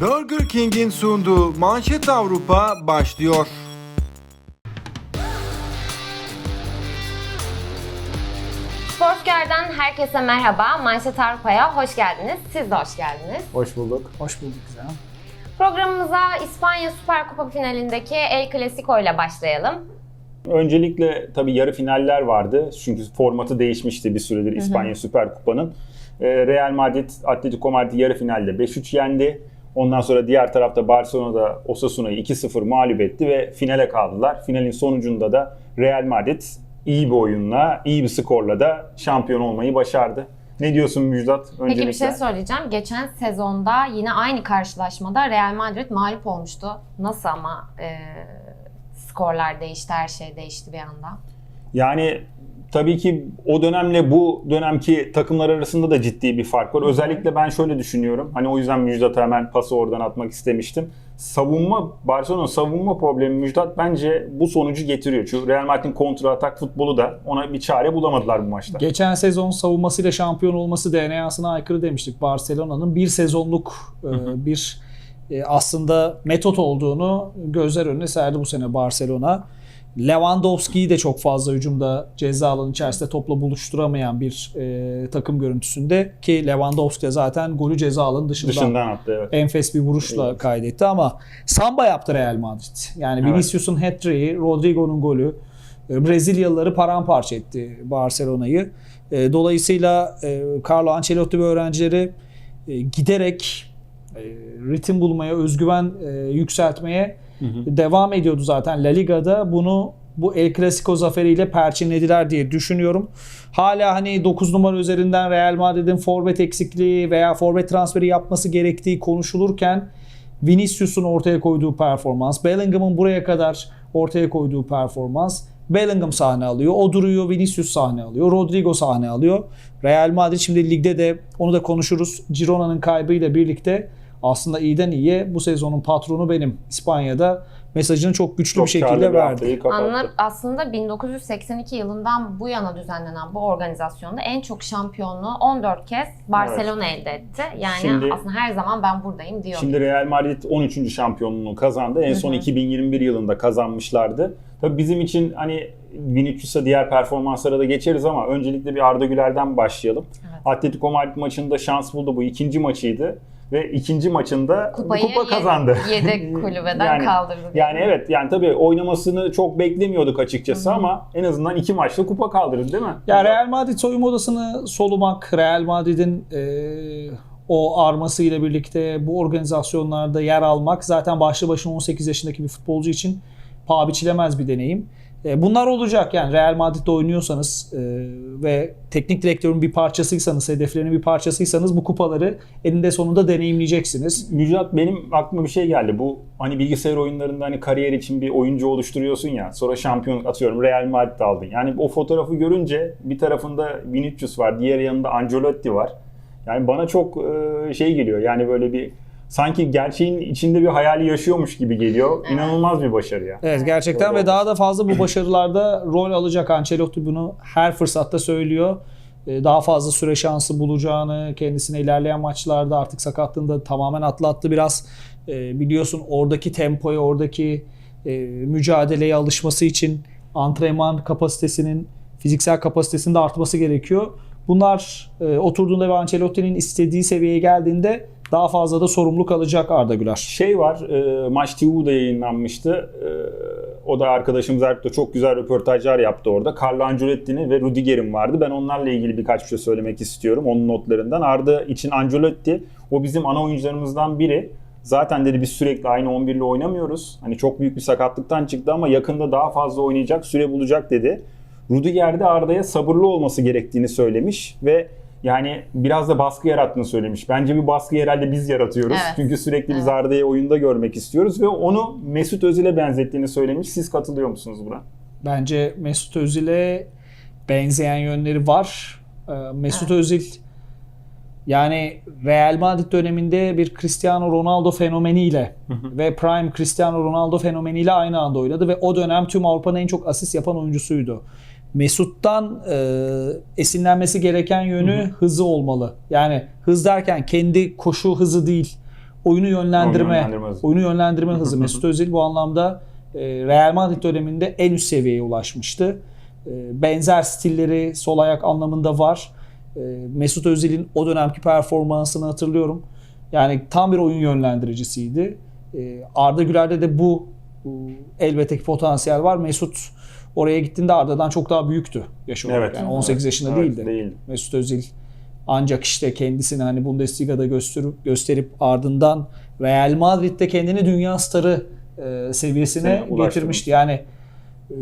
Burger King'in sunduğu Manşet Avrupa başlıyor. Sportger'den herkese merhaba. Manşet Avrupa'ya hoş geldiniz. Siz de hoş geldiniz. Hoş bulduk. Hoş bulduk güzel. Programımıza İspanya Süper Kupa finalindeki El Clasico ile başlayalım. Öncelikle tabii yarı finaller vardı. Çünkü formatı değişmişti bir süredir İspanya Süper Kupa'nın. Ee, Real Madrid, Atletico Madrid yarı finalde 5-3 yendi. Ondan sonra diğer tarafta Barcelona'da Osasuna'yı 2-0 mağlup etti ve finale kaldılar. Finalin sonucunda da Real Madrid iyi bir oyunla, iyi bir skorla da şampiyon olmayı başardı. Ne diyorsun Müjdat? Öncelikle. Peki bir şey söyleyeceğim. Geçen sezonda yine aynı karşılaşmada Real Madrid mağlup olmuştu. Nasıl ama e, skorlar değişti, her şey değişti bir anda. Yani tabii ki o dönemle bu dönemki takımlar arasında da ciddi bir fark var. Özellikle ben şöyle düşünüyorum. Hani o yüzden Müjdat'a hemen pası oradan atmak istemiştim. Savunma, Barcelona savunma problemi Müjdat bence bu sonucu getiriyor. Çünkü Real Madrid'in kontra atak futbolu da ona bir çare bulamadılar bu maçta. Geçen sezon savunmasıyla şampiyon olması DNA'sına aykırı demiştik. Barcelona'nın bir sezonluk e, bir e, aslında metot olduğunu gözler önüne serdi bu sene Barcelona. Lewandowski'yi de çok fazla hücumda ceza alanı içerisinde topla buluşturamayan bir e, takım görüntüsünde ki Lewandowski de zaten golü ceza alanı dışından, Dışından attı evet. enfes bir vuruşla Evet. kaydetti ama samba yaptı Real Madrid. Yani Evet. Vinicius'un hat-trick'i, Rodrigo'nun golü e, Brezilyalıları paramparça etti Barcelona'yı. E, Dolayısıyla e, Carlo Ancelotti ve öğrencileri giderek ritim bulmaya, özgüven e, yükseltmeye devam ediyordu zaten. La Liga'da bunu bu El Clasico zaferiyle perçinlediler diye düşünüyorum. Hala hani 9 numara üzerinden Real Madrid'in forvet eksikliği veya forvet transferi yapması gerektiği konuşulurken Vinicius'un ortaya koyduğu performans, Bellingham'ın buraya kadar ortaya koyduğu performans, Bellingham sahne alıyor, o duruyor, Vinicius sahne alıyor, Rodrigo sahne alıyor. Real Madrid şimdi ligde de onu da konuşuruz. Girona'nın kaybıyla birlikte aslında iyiden iyiye bu sezonun patronu benim. İspanya'da mesajını çok güçlü Çok bir şekilde bir verdi. haftayı kapattı. Anla, aslında 1982 yılından bu yana düzenlenen bu organizasyonda en çok şampiyonluğu 14 kez Barcelona elde etti. Yani Şimdi- aslında her zaman ben buradayım diyor. Şimdi Real Madrid 13. şampiyonluğunu kazandı. En son 2021 yılında kazanmışlardı. Tabii bizim için hani Vinicius'a diğer performanslara da geçeriz ama öncelikle bir Arda Güler'den başlayalım. Evet. Atletico Madrid maçında şans buldu. Bu ikinci maçıydı ve ikinci maçında Kupayı kupa kazandı. yedek kulübeden Yani- kaldırdı. Yani evet yani tabii oynamasını çok beklemiyorduk açıkçası ama en azından iki maçta kupa kaldırdı değil mi? Ya Real Madrid soyunma odasını solumak, Real Madrid'in e, o armasıyla birlikte bu organizasyonlarda yer almak zaten başlı başına 18 yaşındaki bir futbolcu için paha biçilemez bir deneyim. E, bunlar olacak yani Real Madrid'de oynuyorsanız e, ve teknik direktörün bir parçasıysanız, hedeflerinin bir parçasıysanız bu kupaları eninde sonunda deneyimleyeceksiniz. Müjdat benim aklıma bir şey geldi. Bu hani bilgisayar oyunlarında hani kariyer için bir oyuncu oluşturuyorsun ya. Sonra şampiyonluk atıyorum Real Madrid aldın. Yani o fotoğrafı görünce bir tarafında Vinicius var, diğer yanında Ancelotti var. Yani bana çok e, şey geliyor. Yani böyle bir sanki gerçeğin içinde bir hayali yaşıyormuş gibi geliyor. Evet. İnanılmaz bir başarı ya. Evet gerçekten Öyle ve daha da fazla bu başarılarda rol alacak Ancelotti bunu her fırsatta söylüyor. Ee, Daha fazla süre şansı bulacağını, kendisine ilerleyen maçlarda artık sakatlığında tamamen atlattı biraz. Ee, Biliyorsun oradaki tempoya, oradaki e, mücadeleye alışması için antrenman kapasitesinin, fiziksel kapasitesinin de artması gerekiyor. Bunlar e, oturduğunda ve Ancelotti'nin istediği seviyeye geldiğinde daha fazla da sorumluluk alacak Arda Güler. Şey var, e, Maç TV'de yayınlanmıştı. E, o da arkadaşımız Erkut da çok güzel röportajlar yaptı orada. Carlo Ancelotti'nin ve Rudiger'in vardı. Ben onlarla ilgili birkaç bir şey söylemek istiyorum onun notlarından. Arda için Ancelotti o bizim ana oyuncularımızdan biri. Zaten dedi biz sürekli aynı 11 ile oynamıyoruz. Hani çok büyük bir sakatlıktan çıktı ama yakında daha fazla oynayacak, süre bulacak dedi. Rudiger de Arda'ya sabırlı olması gerektiğini söylemiş ve yani biraz da baskı yarattığını söylemiş. Bence bir baskı herhalde biz yaratıyoruz. Evet. Çünkü sürekli biz Evet. Arda'yı oyunda görmek istiyoruz ve onu Mesut Özil'e benzettiğini söylemiş. Siz katılıyor musunuz buna? Bence Mesut Özil'e benzeyen yönleri var. Ee, Mesut Özil yani Real Madrid döneminde bir Cristiano Ronaldo fenomeniyle ve prime Cristiano Ronaldo fenomeniyle aynı anda oynadı ve o dönem tüm Avrupa'nın en çok asist yapan oyuncusuydu. Mesut'tan e, esinlenmesi gereken yönü hızı olmalı. Yani hız derken kendi koşu hızı değil. oyunu yönlendirme, Oyunu yönlendirme hızı. oyunu yönlendirme hızı. Mesut Özil bu anlamda e, Real Madrid döneminde en üst seviyeye ulaşmıştı. E, benzer stilleri sol ayak anlamında var. E, Mesut Özil'in o dönemki performansını hatırlıyorum. Yani tam bir oyun yönlendiricisiydi. E, Arda Güler'de de bu, bu elbette ki potansiyel var. Mesut oraya gittiğinde Arda'dan çok daha büyüktü yaş olarak. Evet. Yani 18 yaşında Evet, değildi. değildi. Mesut Özil ancak işte kendisini hani Bundesliga'da gösterip gösterip ardından Real Madrid'de kendini dünya starı e, seviyesine ulaştırmış. getirmişti. Yani e,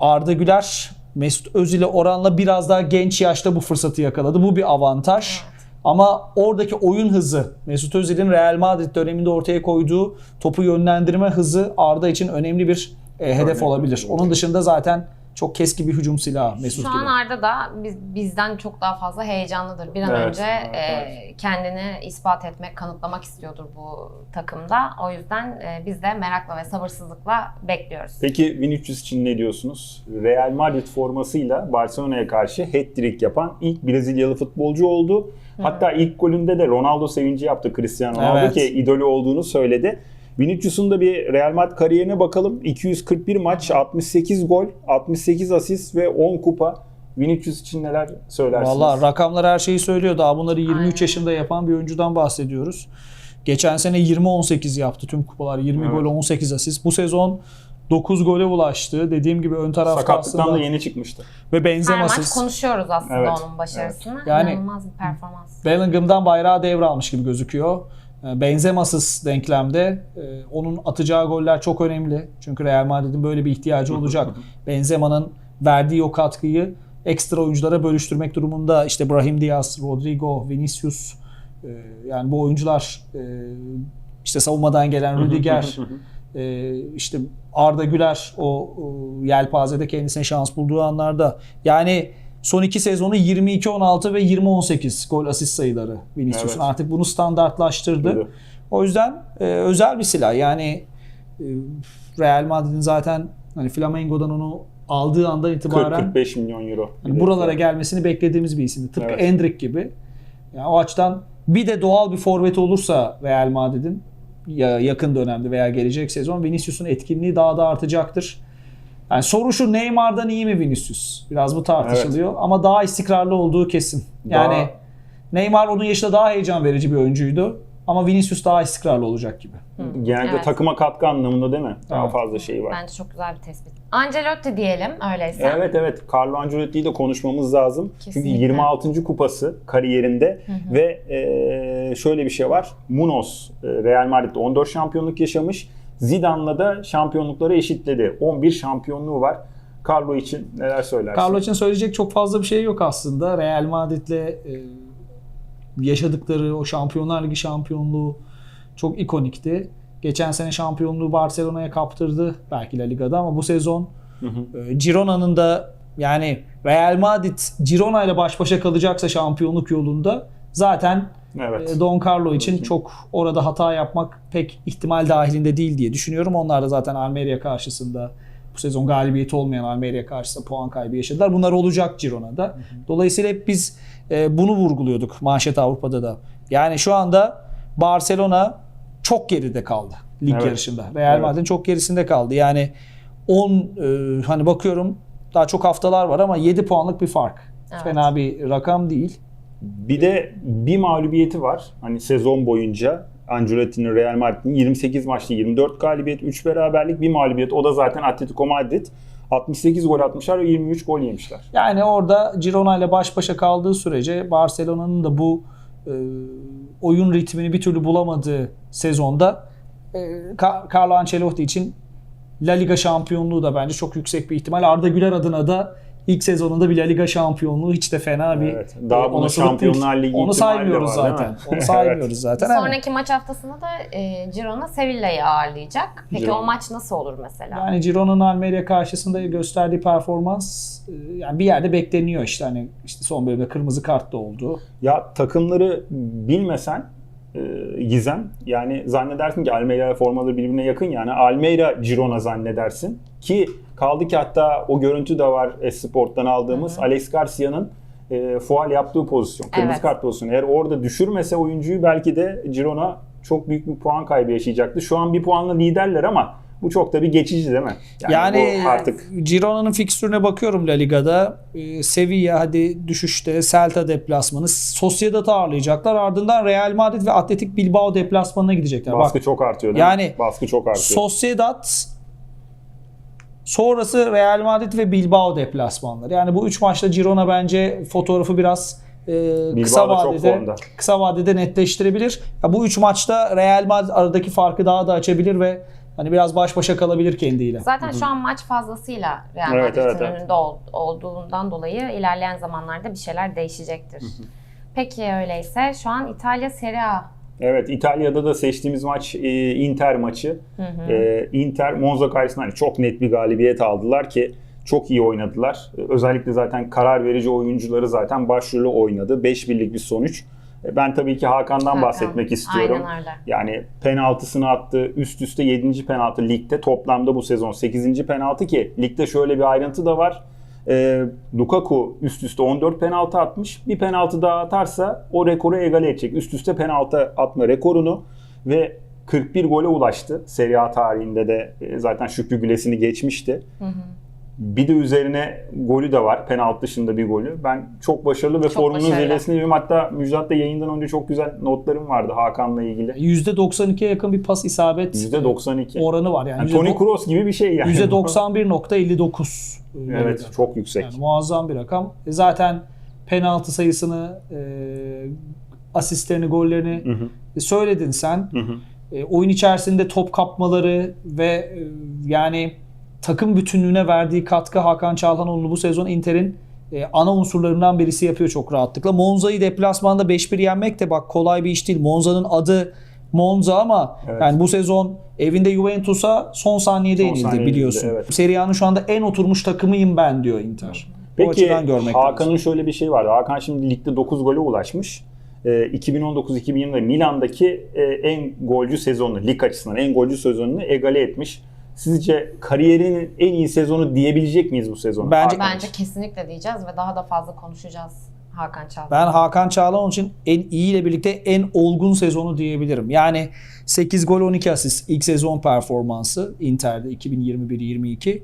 Arda Güler Mesut Özil'e oranla biraz daha genç yaşta bu fırsatı yakaladı. Bu bir avantaj. Ama oradaki oyun hızı, Mesut Özil'in Real Madrid döneminde ortaya koyduğu topu yönlendirme hızı Arda için önemli bir e, hedef Örnek olabilir. Onun dışında zaten çok keskin bir hücum silahı Mesut Şu gibi. an Arda da biz, bizden çok daha fazla heyecanlıdır. Bir an Evet, önce evet, e, evet. kendini ispat etmek, kanıtlamak istiyordur bu takımda. O yüzden e, biz de merakla ve sabırsızlıkla bekliyoruz. Peki Vinicius için ne diyorsunuz? Real Madrid formasıyla Barcelona'ya karşı hat-trick yapan ilk Brezilyalı futbolcu oldu. Hatta ilk golünde de Ronaldo sevinci yaptı Cristiano Ronaldo Evet. ki idolü olduğunu söyledi. Vinicius'un da bir Real Madrid kariyerine bakalım. 241 maç, 68 gol, 68 asist ve 10 kupa. Vinicius için neler söylersiniz? Valla rakamlar her şeyi söylüyor. Daha bunları 23 Aynen. yaşında yapan bir oyuncudan bahsediyoruz. Geçen sene 20-18 yaptı tüm kupalar. 20 Evet. gol 18 asist. Bu sezon 9 gole ulaştı. Dediğim gibi ön tarafta Sakatlıktan aslında da yeni çıkmıştı. ve Her maç Benzema'sız. konuşuyoruz aslında Evet, onun başarısını. Yani- İnanılmaz bir performans. Bellingham'dan bayrağı devralmış gibi gözüküyor. Ee, Benzema'sız denklemde e, onun atacağı goller çok önemli. Çünkü Real Madrid'in böyle bir ihtiyacı olacak. Benzema'nın verdiği o katkıyı ekstra oyunculara bölüştürmek durumunda. İşte Brahim Diaz, Rodrigo, Vinicius e, yani bu oyuncular e, işte savunmadan gelen Rüdiger, işte Arda Güler o yelpazede kendisine şans bulduğu anlarda yani son iki sezonu 22-16 ve 20-18 gol asist sayıları Vinicius'un Evet. artık bunu standartlaştırdı. Evet. O yüzden e, özel bir silah. Yani e, Real Madrid'in zaten hani Flamengo'dan onu aldığı andan itibaren 40-45 milyon euro. hani buralara gelmesini beklediğimiz bir isimdi. Tıpkı Evet. Endrick gibi. Yani o açıdan bir de doğal bir forvet olursa Real Madrid'in ya yakın dönemde veya gelecek sezon Vinicius'un etkinliği daha da artacaktır. Yani soru şu Neymar'dan iyi mi Vinicius? Biraz bu tartışılıyor ama daha istikrarlı olduğu kesin. Yani Daha- Neymar onun yaşında daha heyecan verici bir oyuncuydu ama Vinicius daha istikrarlı olacak gibi. Genelde Evet. takıma katkı anlamında değil mi? Daha Evet. fazla şey var. Bence çok güzel bir tespit. Ancelotti diyelim öyleyse. Evet evet Carlo Ancelotti'yi de konuşmamız lazım. Çünkü Kesinlikle. 26. kupası kariyerinde ve e, şöyle bir şey var. Munoz Real Madrid'de 14 şampiyonluk yaşamış. Zidane'la da şampiyonlukları eşitledi. 11 şampiyonluğu var. Carlo için neler söylersin? Carlo için söyleyecek çok fazla bir şey yok aslında. Real Madrid'le e, yaşadıkları o Şampiyonlar Ligi şampiyonluğu çok ikonikti. Geçen sene şampiyonluğu Barcelona'ya kaptırdı belki La Liga'da ama bu sezon e, Girona'nın da yani Real Madrid Girona ile baş başa kalacaksa şampiyonluk yolunda zaten Evet. e, Don Carlo için çok orada hata yapmak pek ihtimal dahilinde değil diye düşünüyorum. Onlar da zaten Almeria karşısında bu sezon galibiyeti olmayan Almeria karşısında puan kaybı yaşadılar. Bunlar olacak Girona'da. Dolayısıyla hep biz e, bunu vurguluyorduk manşet Avrupa'da da. Yani şu anda Barcelona çok geride kaldı lig Evet. yarışında. Real Evet. Madrid'in çok gerisinde kaldı. Yani 10 e, hani bakıyorum daha çok haftalar var ama 7 puanlık bir fark. Evet. Fena bir rakam değil. Bir de bir mağlubiyeti var. Hani sezon boyunca Ancelotti'nin Real Madrid'in 28 maçta 24 galibiyet, 3 beraberlik, bir mağlubiyet. O da zaten Atletico Madrid. 68 gol atmışlar ve 23 gol yemişler. Yani orada Girona ile baş başa kaldığı sürece Barcelona'nın da bu e, oyun ritmini bir türlü bulamadığı sezonda e, Carlo Ancelotti için La Liga şampiyonluğu da bence çok yüksek bir ihtimal. Arda Güler adına da ilk sezonunda bir La Liga şampiyonluğu hiç de fena bir Evet. Daha olasılık Şampiyonlar değil. Ligi Onu saymıyoruz var, zaten. Onu saymıyoruz zaten. ama Sonraki maç haftasında da e, Girona Sevilla'yı ağırlayacak. Peki Girona. o maç nasıl olur mesela? Yani Girona'nın Almeria karşısında gösterdiği performans e, yani bir yerde bekleniyor işte hani işte son bölümde kırmızı kart da oldu. Ya takımları bilmesen e, Gizem yani zannedersin ki Almeida formaları birbirine yakın yani Almeida Girona zannedersin ki kaldı ki hatta o görüntü de var Esport'tan aldığımız Alex Garcia'nın e, faul yaptığı pozisyon. Kırmızı Evet. kart pozisyonu. Eğer orada düşürmese oyuncuyu belki de Girona çok büyük bir puan kaybı yaşayacaktı. Şu an bir puanla liderler ama bu çok da bir geçici değil mi? Yani, bu artık Girona'nın fikstürüne bakıyorum La Liga'da. Ee, Sevilla hadi düşüşte, Celta deplasmanı, Sociedad'ı ağırlayacaklar. Ardından Real Madrid ve Atletik Bilbao deplasmanına gidecekler. baskı Bak, çok artıyor değil mi? Yani Baskı çok artıyor. Sociedad sonrası Real Madrid ve Bilbao deplasmanları. Yani bu üç maçta Girona bence fotoğrafı biraz e, kısa vadede kısa vadede netleştirebilir. Ya bu üç maçta Real Madrid aradaki farkı daha da açabilir ve hani biraz baş başa kalabilir kendiyle. Zaten şu an maç fazlasıyla Real Evet, Madrid'in evet, evet. önünde ol- olduğundan dolayı ilerleyen zamanlarda bir şeyler değişecektir. Peki öyleyse şu an İtalya Serie A. Evet İtalya'da da seçtiğimiz maç e, Inter maçı. E, Inter Monza karşısında hani çok net bir galibiyet aldılar ki çok iyi oynadılar. E, Özellikle zaten karar verici oyuncuları zaten başrolü oynadı. 5 birlik bir sonuç. E, Ben tabii ki Hakan'dan Hakan. bahsetmek istiyorum. Aynen öyle. Yani penaltısını attı. Üst üste 7. penaltı ligde. Toplamda bu sezon 8. penaltı ki ligde şöyle bir ayrıntı da var. Ee, Lukaku üst üste 14 penaltı atmış. Bir penaltı daha atarsa o rekoru egale edecek. Üst üste penaltı atma rekorunu ve 41 gole ulaştı. Serie A tarihinde de e, zaten Şükrü Güles'ini geçmişti. Bir de üzerine golü de var. Penaltı dışında bir golü. Ben çok başarılı ve Çok formunun başarılı. zirvesinde diyorum. Hatta Müjdat'la yayından önce çok güzel notlarım vardı Hakan'la ilgili. %92'ye yakın bir pas isabet %92. oranı var. Yani, Yani Toni Kroos gibi bir şey yani. %91.59. evet çok yüksek. Yani muazzam bir rakam. E Zaten penaltı sayısını, e, asistlerini, gollerini Hı hı, e, söyledin sen. hı hı. E, oyun içerisinde top kapmaları ve e, yani takım bütünlüğüne verdiği katkı Hakan Çalhanoğlu bu sezon Inter'in e, ana unsurlarından birisi yapıyor çok rahatlıkla. Monza'yı deplasmanda 5-1 yenmek de bak kolay bir iş değil. Monza'nın adı Monza ama Evet. yani bu sezon evinde Juventus'a son saniyede Son yenildi saniyede biliyorsun. evet. Serie A'nın şu anda en oturmuş takımıyım ben diyor Inter. Peki. Hakan'ın şöyle bir şey vardı. Hakan şimdi ligde 9 gole ulaşmış. Ee, 2019-2020'de Milan'daki e, en golcü sezonunu, lig açısından en golcü sezonunu egale etmiş. Sizce kariyerinin en iyi sezonu diyebilecek miyiz bu sezonu? Bence- Hakan Bence için? kesinlikle diyeceğiz ve daha da fazla konuşacağız Hakan Çalhanoğlu. Ben Hakan Çağlayan için en iyi ile birlikte en olgun sezonu diyebilirim. Yani 8 gol 12 asist ilk sezon performansı Inter'de 2021-22.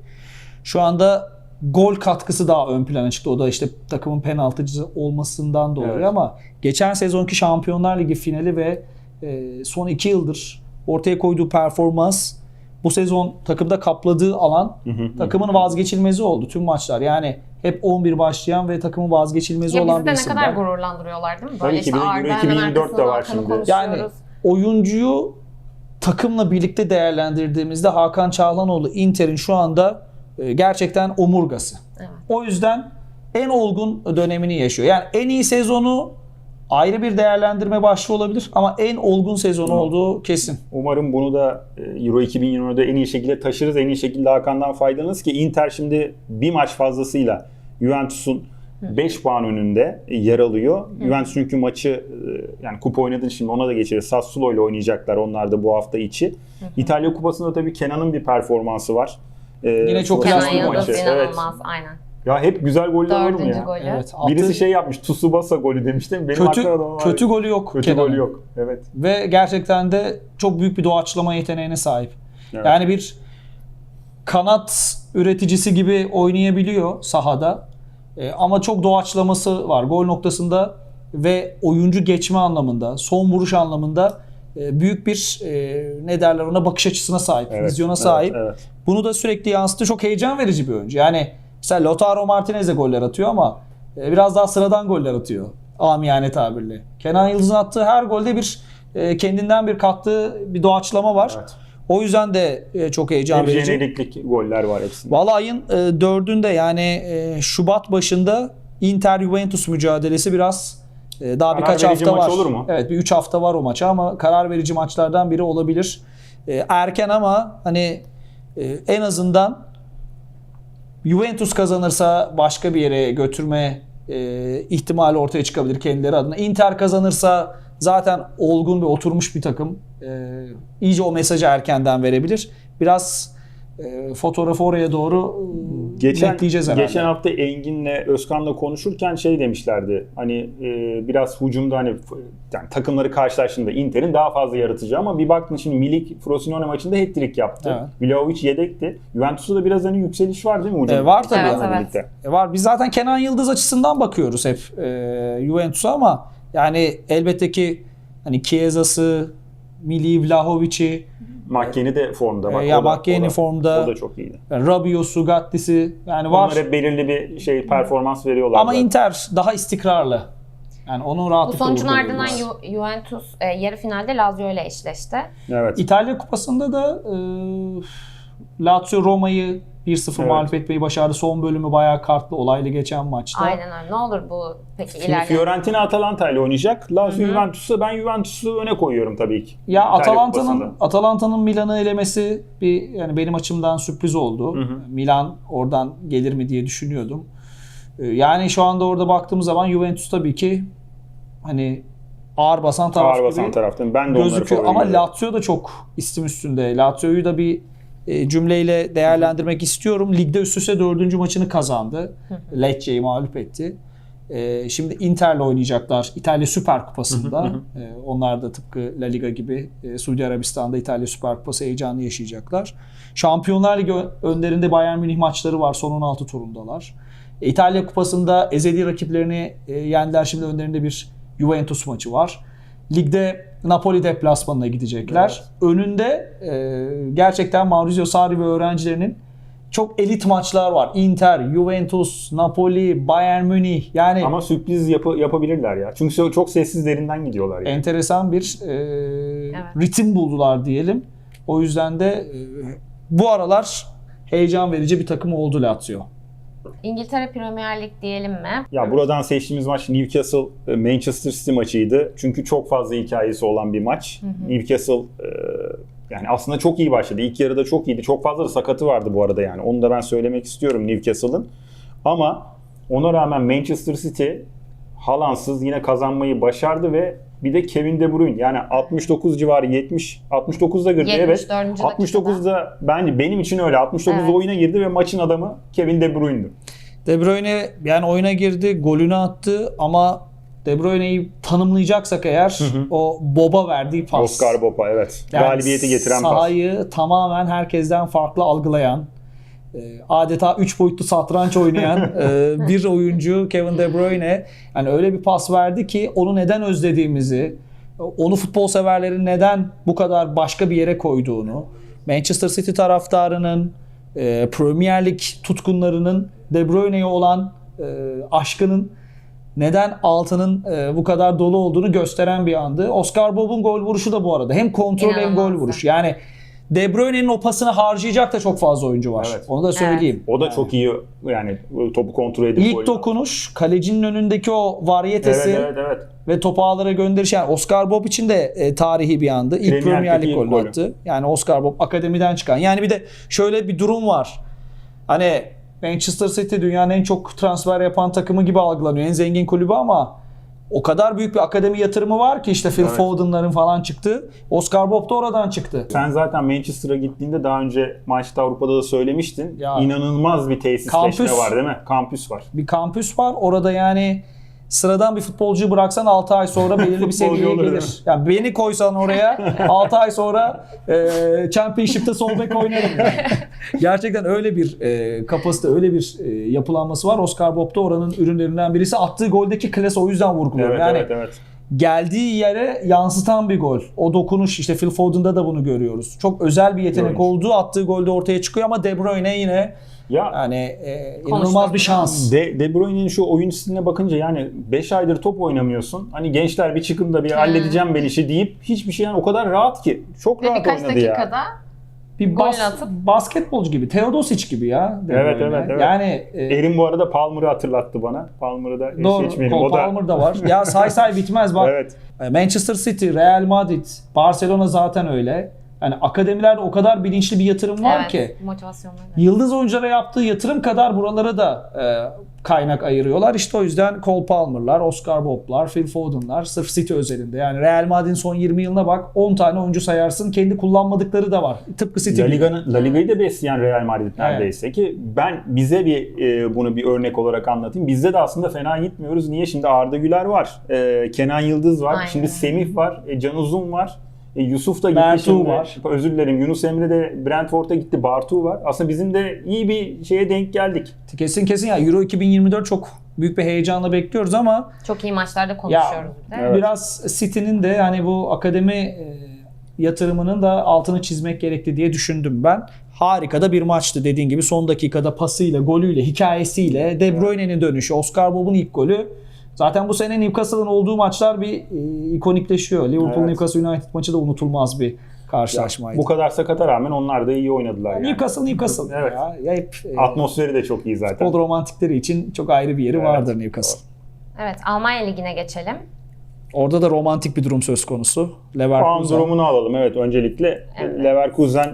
Şu anda gol katkısı daha ön plana çıktı. O da işte takımın penaltıcısı olmasından dolayı Evet. ama geçen sezonki Şampiyonlar Ligi finali ve e, son 2 yıldır ortaya koyduğu performans bu sezon takımda kapladığı alan Hı hı, hı. takımın vazgeçilmezi oldu tüm maçlar. Yani hep 11 başlayan ve takımın vazgeçilmezi ya olan bizi bir de ne isim. kadar gururlandırıyorlar değil mi? Tabii Böyle ki, işte bir de Arda Euro hemen 2024 de arkasından var şimdi. Yani oyuncuyu takımla birlikte değerlendirdiğimizde Hakan Çağlanoğlu Inter'in şu anda e, gerçekten omurgası. Evet. O yüzden en olgun dönemini yaşıyor. Yani en iyi sezonu ayrı bir değerlendirme başlığı olabilir ama en olgun sezonu olduğu kesin. Umarım bunu da e, Euro 2020'de en iyi şekilde taşırız. En iyi şekilde Hakan'dan faydalanırız ki Inter şimdi bir maç fazlasıyla Juventus'un 5 puan önünde yer alıyor. Juventus çünkü maçı e, yani kupa oynadığını şimdi ona da geçeriz. Sassuolo ile oynayacaklar onlar da bu hafta içi. İtalya Kupası'nda tabii Kenan'ın bir performansı var. E, Yine çok klas bir maçı. inanılmaz aynen. Ya hep güzel goller olur mu ya? golü. Evet, Birisi attığı şey yapmış, Tsubasa golü demiştim. Benim kötü aklıma da o var. kötü golü yok Kötü Kenan'ın. golü yok. Evet. Ve gerçekten de çok büyük bir doğaçlama yeteneğine sahip. Evet. Yani bir kanat üreticisi gibi oynayabiliyor sahada. E, ama çok doğaçlaması var. Gol noktasında ve oyuncu geçme anlamında, son vuruş anlamında e, büyük bir e, ne derler ona bakış açısına sahip, Evet, vizyona evet, sahip. evet. Bunu da sürekli yansıtıyor. Çok heyecan verici bir oyuncu. Yani mesela Lautaro Martinez de goller atıyor ama e, biraz daha sıradan goller atıyor. Amiyane tabirle. Kenan Yıldız'ın attığı her golde bir e, kendinden bir kattığı bir doğaçlama var. Evet. O yüzden de e, çok heyecan verici. jeneriklik goller var hepsinde. Valla ayın dördünde yani Şubat başında Inter-Juventus mücadelesi biraz daha Karar birkaç hafta var. olur mu? Evet bir 3 hafta var o maça ama karar verici maçlardan biri olabilir. Erken ama hani en azından Juventus kazanırsa başka bir yere götürme e, ihtimali ortaya çıkabilir kendileri adına. Inter kazanırsa zaten olgun ve oturmuş bir takım. E, iyice o mesajı erkenden verebilir. Biraz e, fotoğrafı oraya doğru e, Geçen, bekleyeceğiz herhalde. geçen hafta Engin'le Özkan'la konuşurken şey demişlerdi. Hani e, biraz hücumda hani yani takımları karşılaştığında Inter'in daha fazla yaratıcı ama bir baktın şimdi Milik Frosinone maçında hat-trick yaptı. Evet. Vlahovic yedekti. Juventus'ta da biraz hani yükseliş var değil mi hücum? E, var tabii. Evet, evet. birlikte. E, var. Biz zaten Kenan Yıldız açısından bakıyoruz hep e, Juventus'a ama yani elbette ki hani Chiesa'sı, Mili Vlahovic'i, McKennie de formda. Bak, e, ya o da- McKennie o da- formda, O da çok iyiydi. Rabiot'su, Gattis'i yani var. Onlar hep belirli bir şey performans veriyorlar. Ama zaten. Inter daha istikrarlı. Yani onun Bu rahatlıkla sonucun ardından. Ju- Juventus e, yarı finalde Lazio ile eşleşti. Evet. İtalya Kupası'nda da e, Lazio Roma'yı 1-0 Evet. mağlup etmeyi başardı. Son bölümü bayağı kartlı, olaylı geçen maçta. Aynen öyle. Ne olur bu peki Şimdi ilerleyen... Fiorentina Atalanta ile oynayacak. Lazio Juventus'a ben Juventus'u öne koyuyorum tabii ki. Ya Atalanta'nın. Atalanta'nın Milan'ı elemesi bir yani benim açımdan sürpriz oldu. Milan oradan gelir mi diye düşünüyordum. Ee, Yani şu anda orada baktığımız zaman Juventus tabii ki hani ağır basan taraf Ağır basan gibi taraftan. Ben de gözüküyor ama. Lazio da çok istim üstünde. Lazio'yu da bir cümleyle değerlendirmek istiyorum. Ligde üst üste dördüncü maçını kazandı. Lecce'yi mağlup etti. E, şimdi Inter'le oynayacaklar İtalya Süper Kupası'nda. E, onlar da tıpkı La Liga gibi e, Suudi Arabistan'da İtalya Süper Kupası heyecanı yaşayacaklar. Şampiyonlar Ligi önlerinde Bayern Münih maçları var. Son 16 turundalar. E, İtalya Kupası'nda ezeli rakiplerini e, yendiler. Şimdi önlerinde bir Juventus maçı var. Ligde Napoli deplasmanına gidecekler. Önünde e, gerçekten Maurizio Sarri ve öğrencilerinin çok elit maçlar var. Inter, Juventus, Napoli, Bayern Münih. Yani Ama sürpriz yapı, yapabilirler ya. Çünkü çok sessizlerinden gidiyorlar yani. enteresan bir e, ritim buldular diyelim. O yüzden de e, bu aralar heyecan verici bir takım oldu Lazio. İngiltere Premier Lig diyelim mi? Ya buradan seçtiğimiz maç Newcastle e, Manchester City maçıydı. Çünkü çok fazla hikayesi olan bir maç. Newcastle e, yani aslında çok iyi başladı. İlk yarıda çok iyiydi. Çok fazla da sakatı vardı bu arada yani. Onu da ben söylemek istiyorum Newcastle'ın. Ama ona rağmen Manchester City Haaland'sız yine kazanmayı başardı ve bir de Kevin De Bruyne yani 69 civarı 70 69'da girdi evet. 74. 69'da bence benim için öyle. 69'da Evet. oyuna girdi ve maçın adamı Kevin De Bruyne'di. De Bruyne yani oyuna girdi, golünü attı ama De Bruyne'yi tanımlayacaksak eğer o Bob'a verdiği pas. Oscar Bopa evet. Yani Galibiyeti getiren pas. sahayı tamamen herkesten farklı algılayan, adeta 3 boyutlu satranç oynayan e, bir oyuncu Kevin De Bruyne yani öyle bir pas verdi ki onu neden özlediğimizi, onu futbol severlerin neden bu kadar başka bir yere koyduğunu, Manchester City taraftarının, e, Premier Lig tutkunlarının De Bruyne'ye olan e, aşkının neden altının bu kadar dolu olduğunu gösteren bir andı. Oscar Bob'un gol vuruşu da bu arada. Hem kontrol hem gol vuruş. Yani De Bruyne'nin o pasını harcayacak da çok fazla oyuncu var. Evet. Onu da söyleyeyim. O da çok iyi yani topu kontrol edip İlk dokunuş, kalecinin önündeki o Evet varyetesi evet evet. ve topu ağlara gönderiş. Yani Oscar Bob için de e, tarihi bir andı. İlk Premier Premier Lig'deki Lig ilk golünü golü. attı. Yani Oscar Bob akademiden çıkan. Yani bir de şöyle bir durum var. Hani Manchester City dünyanın en çok transfer yapan takımı gibi algılanıyor. En zengin kulübü ama o kadar büyük bir akademi yatırımı var ki işte Phil Evet. Foden'ların falan çıktı. Oscar Bob da oradan çıktı. Sen zaten Manchester'a gittiğinde daha önce maçta Avrupa'da da söylemiştin. Ya. İnanılmaz bir tesisleşme Kampüs. var değil mi? Kampüs var. bir kampüs var. Orada yani sıradan bir futbolcuyu bıraksan 6 ay sonra belirli bir seviyeye gelir. Yani beni koysan oraya 6 ay sonra e, Championship'te sol bek oynarım. yani. Gerçekten öyle bir e, kapasite, öyle bir e, yapılanması var. Oscar Bob da oranın ürünlerinden birisi. Attığı goldeki klas o yüzden vurguluyorum. Evet yani evet evet. geldiği yere yansıtan bir gol. O dokunuş işte Phil Foden'da da bunu görüyoruz. Çok özel bir yetenek Oyuncu. olduğu attığı golde ortaya çıkıyor ama De Bruyne yine Ya yani e, inanılmaz bir şans. De, De Bruyne'nin şu oyun stiline bakınca yani 5 aydır top oynamıyorsun. Hani gençler bir çıkın da bir halledeceğim ben işi deyip hiçbir şey yani o kadar rahat ki. Çok Ve rahat birkaç oynadı ya. dakikada Bir bas, atıp- basketbolcu gibi. Teodosic gibi ya. Evet, evet, evet. Yani e, Erin bu arada Palmer'ı hatırlattı bana. Palmer'ı da doğru. geçmeyelim. O da Palmer da var. Ya say say bitmez bak. Evet. E, Manchester City, Real Madrid, Barcelona zaten öyle. Yani akademilerde o kadar bilinçli bir yatırım var evet, ki. motivasyonları. Yıldız oyunculara yaptığı yatırım kadar buralara da e, kaynak ayırıyorlar. İşte o yüzden Cole Palmer'lar, Oscar Bobb'lar, Phil Foden'lar sırf City özelinde. Yani Real Madrid'in son 20 yılına bak 10 tane oyuncu sayarsın. Kendi kullanmadıkları da var. Tıpkı City La. Liga'nın La Liga'yı da besleyen Real Madrid neredeyse ki ben bize bir e, bunu bir örnek olarak anlatayım. Bizde de aslında fena gitmiyoruz. Niye? Şimdi Arda Güler var. e, Kenan Yıldız var. Aynen. Şimdi Semih var. E, Can Uzun var. E, Yusuf da gitti şimdi. var. Özür dilerim. Yunus Emre de Brentford'a gitti. Bartu var. Aslında bizim de iyi bir şeye denk geldik. Kesin kesin ya Euro 2024 çok büyük bir heyecanla bekliyoruz ama Çok iyi maçlarda konuşuyoruz bir de. Evet. biraz City'nin de hani bu akademi e, yatırımının da altını çizmek gerekti diye düşündüm ben. Harika da bir maçtı dediğin gibi son dakikada pasıyla, golüyle, hikayesiyle, De Bruyne'nin dönüşü, Oscar Bobb'un ilk golü. Zaten bu sene Newcastle'ın olduğu maçlar bir e, ikonikleşiyor. Liverpool Evet. Newcastle United maçı da unutulmaz bir karşılaşmaydı. Bu kadar sakata rağmen onlar da iyi oynadılar yani. Newcastle Newcastle Evet. ya. ya hep e, Atmosferi de çok iyi zaten. futbol romantikleri için çok ayrı bir yeri Evet. vardır Newcastle. Evet Almanya Ligi'ne geçelim. Orada da romantik bir durum söz konusu. Puan Leverkusen. durumunu alalım evet öncelikle. Evet. Leverkusen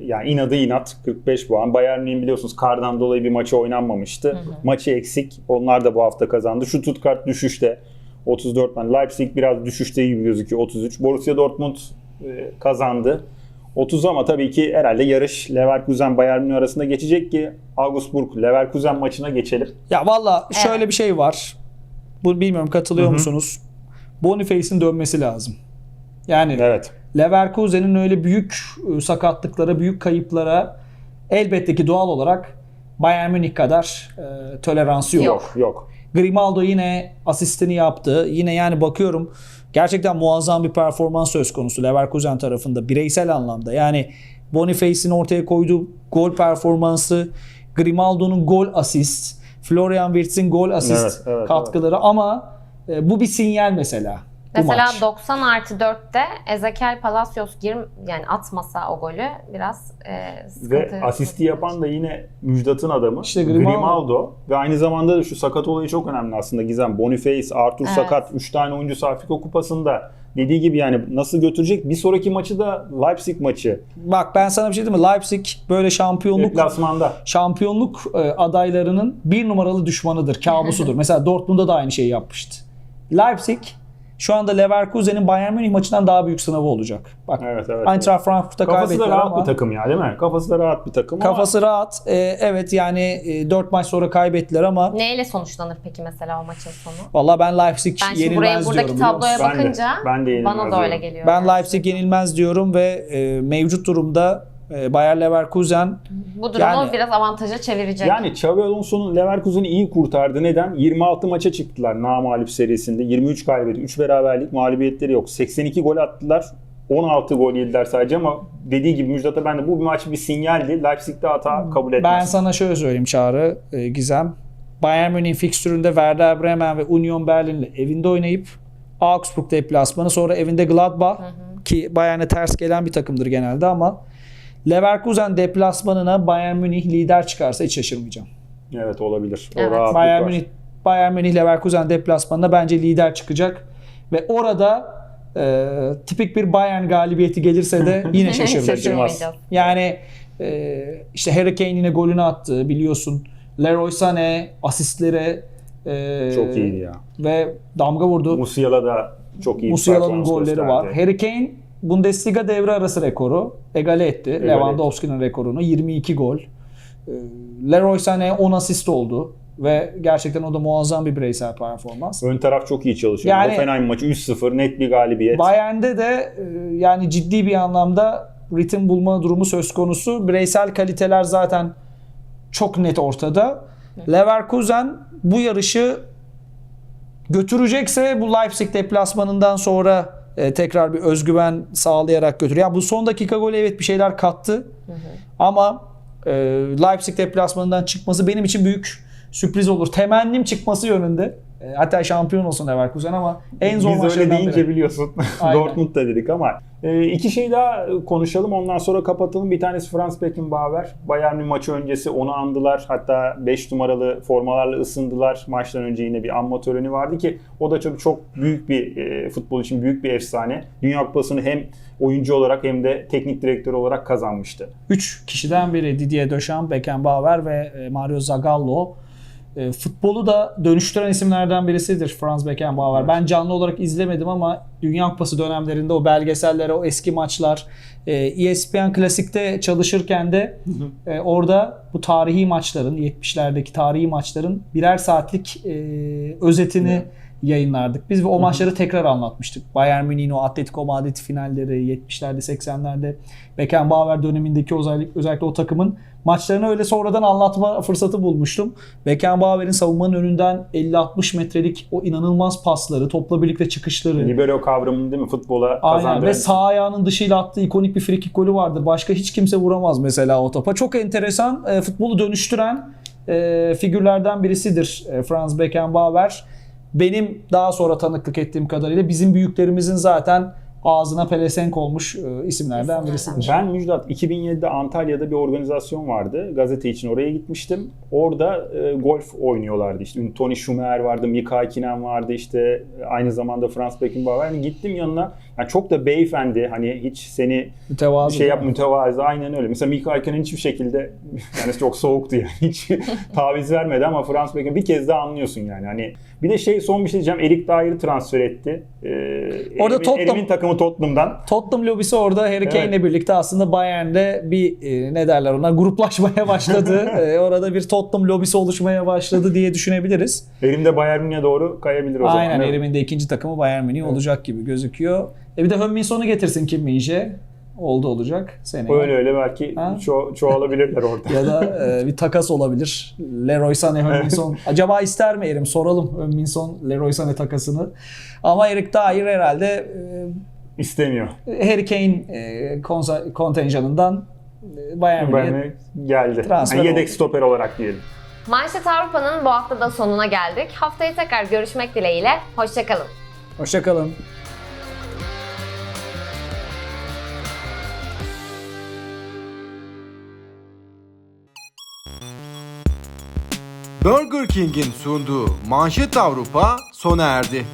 yani inadı inat 45 puan. Bayern Münih biliyorsunuz kardan dolayı bir maçı oynanmamıştı. Maçı eksik. Onlar da bu hafta kazandı. Şu Stuttgart düşüşte 34 puan. Leipzig biraz düşüşte gibi gözüküyor 33. Borussia Dortmund e, kazandı. 30 ama tabii ki herhalde yarış Leverkusen Bayern Münih arasında geçecek ki Augsburg Leverkusen maçına geçelim. Ya valla şöyle Evet. bir şey var. Bu bilmiyorum katılıyor musunuz? Boniface'in dönmesi lazım. Yani Evet. Leverkusen'in öyle büyük e, sakatlıklara, büyük kayıplara elbette ki doğal olarak Bayern Münih kadar e, toleransı yok. Yok. Yok. Grimaldo yine asistini yaptı. Yine yani bakıyorum gerçekten muazzam bir performans söz konusu Leverkusen tarafında bireysel anlamda. Yani Boniface'in ortaya koyduğu gol performansı, Grimaldo'nun gol asist, Florian Wirtz'in gol asist Evet, evet, katkıları ama e, bu bir sinyal mesela. Mesela maç. 90 artı 4'te Ezekiel Palacios gir yani atmasa o golü biraz e, sıkıntı. Ve asisti yapan da yine Müjdat'ın adamı. İşte Grimaldo. Grimaldo. Ve aynı zamanda da şu sakat olayı çok önemli aslında Gizem. Boniface, Arthur Evet. sakat. 3 tane oyuncu Afrika Kupası'nda. Dediği gibi yani nasıl götürecek? Bir sonraki maçı da Leipzig maçı. Bak ben sana bir şey diyeyim mi? Leipzig böyle şampiyonluk Deplasmanda. şampiyonluk e, adaylarının bir numaralı düşmanıdır, kabusudur. Mesela Dortmund'da da aynı şeyi yapmıştı. Leipzig şu anda Leverkusen'in Bayern Münih maçından daha büyük sınavı olacak. Bak Evet evet. Eintracht Frankfurt'ta Kafası da kaybettiler rahat ama bir takım ya değil mi? Kafası da rahat bir takım kafası rahat. E, evet yani e, 4 maç sonra kaybettiler ama Neyle sonuçlanır peki mesela o maçın sonu? valla ben Leipzig Ben şimdi buraya yenilmez buradaki diyorum. biliyor tabloya? Ben de- bakınca ben de bana da öyle diyorum. geliyor. Ben. Leipzig yenilmez diyorum ve e, mevcut durumda Bayer Leverkusen Bu durumu Yani- biraz avantaja çevirecek. Yani Xabi Alonso'nun Leverkusen'i iyi kurtardı. Neden? 26 maça çıktılar namalip serisinde. 23 galibiyet, 3 beraberlik, mağlubiyetleri yok. 82 gol attılar. 16 gol yediler sadece ama dediği gibi Müjdat'a ben de bu bir maç bir sinyaldi. Leipzig'de hata kabul etmez. Ben sana şöyle söyleyeyim Çağrı, e, Gizem. Bayern Münih fikstüründe Werder Bremen ve Union Berlin'le evinde oynayıp Augsburg deplasmanı sonra evinde Gladbach ki Bayern'e ters gelen bir takımdır genelde ama Leverkusen deplasmanına Bayern Münih lider çıkarsa hiç şaşırmayacağım. Evet olabilir. O Evet. rahatlık Bayern var. Münih Bayern Münih Leverkusen deplasmanına bence lider çıkacak ve orada e, tipik bir Bayern galibiyeti gelirse de yine şaşırmayacağım. Şaşırmayacağız. Yani e, işte Harry Kane yine golünü attı biliyorsun. Leroy Sané asistlere e, Çok iyiydi ya. ve damga vurdu. Musiala da çok iyi bir Musiala'nın performans golleri gösterdi. var. Harry Kane Bundesliga devre arası rekoru egale etti. Egale Lewandowski'nin rekorunu 22 gol. E, Leroy Sané 10 asist oldu ve gerçekten o da muazzam bir bireysel performans. Ön taraf çok iyi çalışıyor. Yani- Hoffenheim maçı 3-0 net bir galibiyet. Bayern'de de e, yani ciddi bir anlamda ritim bulma durumu söz konusu. Bireysel kaliteler zaten çok net ortada. Leverkusen bu yarışı götürecekse bu Leipzig deplasmanından sonra e, tekrar bir özgüven sağlayarak götürüyor. Yani bu son dakika golü evet bir şeyler kattı. Ama e, Leipzig deplasmanından çıkması benim için büyük sürpriz olur. Temennim çıkması yönünde. E, hatta şampiyon olsun Leverkusen ama en zor Biz öyle deyince biri. biliyorsun. Dortmund da dedik ama e, iki şey daha konuşalım ondan sonra kapatalım. Bir tanesi Franz Beckenbauer. Bayern Münih maçı öncesi onu andılar. Hatta 5 numaralı formalarla ısındılar. Maçtan önce yine bir anma töreni vardı ki o da çok çok büyük bir e, futbol için büyük bir efsane. Dünya Kupası'nı hem oyuncu olarak hem de teknik direktör olarak kazanmıştı. 3 kişiden biri Didier Deschamps, Beckenbauer ve e, Mario Zagallo. E, futbolu da dönüştüren isimlerden birisidir Franz Beckenbauer. Ben canlı olarak izlemedim ama Dünya Kupası dönemlerinde o belgesellere, o eski maçlar, e, ESPN Klasik'te çalışırken de e, orada bu tarihi maçların, 70'lerdeki tarihi maçların birer saatlik e, özetini yayınlardık. Biz ve o maçları tekrar anlatmıştık. Bayern Münih'in o Atletico Madrid finalleri 70'lerde 80'lerde Beckenbauer dönemindeki özellikle, özellikle o takımın maçlarını öyle sonradan anlatma fırsatı bulmuştum. Beckenbauer'in savunmanın önünden 50-60 metrelik o inanılmaz pasları, topla birlikte çıkışları. Libero kavramını değil mi futbola Aynen kazandıran ve sağ ayağının dışıyla attığı ikonik bir frikik golü vardır. Başka hiç kimse vuramaz mesela o topa. Çok enteresan e, futbolu dönüştüren e, figürlerden birisidir e, Franz Beckenbauer. Benim daha sonra tanıklık ettiğim kadarıyla bizim büyüklerimizin zaten ağzına pelesenk olmuş e, isimlerden birisidir. Ben Müjdat 2007'de Antalya'da bir organizasyon vardı. Gazete için oraya gitmiştim. Orada e, golf oynuyorlardı. İşte Tony Schumer vardı, Mika Hakkinen vardı işte aynı zamanda Franz Beckenbauer. Yani gittim yanına. Yani çok da beyefendi hani hiç seni Mütevazı. şey yap mütevazı aynen öyle. Mesela Mika Hakkinen hiçbir şekilde yani çok soğuktu yani. Hiç taviz vermedi ama Franz Beckenbauer bir kez daha anlıyorsun yani. Hani bir de şey son bir şey diyeceğim. Erik Dair'i transfer etti. Ee, Orada Erim'in- Tottenham- Erim'in takımı Tottenham'dan. Tottenham lobisi orada Harry Kane'le Evet. birlikte aslında Bayern'de bir e, ne derler ona gruplaşmaya başladı. E, orada bir Tottenham lobisi oluşmaya başladı diye düşünebiliriz. Erim de Bayern Münih'e doğru kayabilir o zaman. Aynen Evet. Erim'in de ikinci takımı Bayern Münih olacak gibi gözüküyor. E bir de Hönminson'u getirsin Kim Minje. Oldu olacak seneye. Öyle öyle belki Ha? ço- çoğalabilirler orada. Ya da e, bir takas olabilir. Leroy Sané, Hönminson. Acaba ister mi Erim? Soralım Hönminson, Leroy Sané takasını. Ama Erik Dair herhalde İstemiyor. e, Harry Kane e, konsa- kontenjanından e, Bayern Münih'e Bayern'e geldi. Transfer Yani yedek oldu. stoper olarak diyelim. Manşet Avrupa'nın bu hafta da sonuna geldik. Haftaya tekrar görüşmek dileğiyle. Hoşçakalın. Hoşçakalın. Burger King'in sunduğu Manşet Avrupa sona erdi.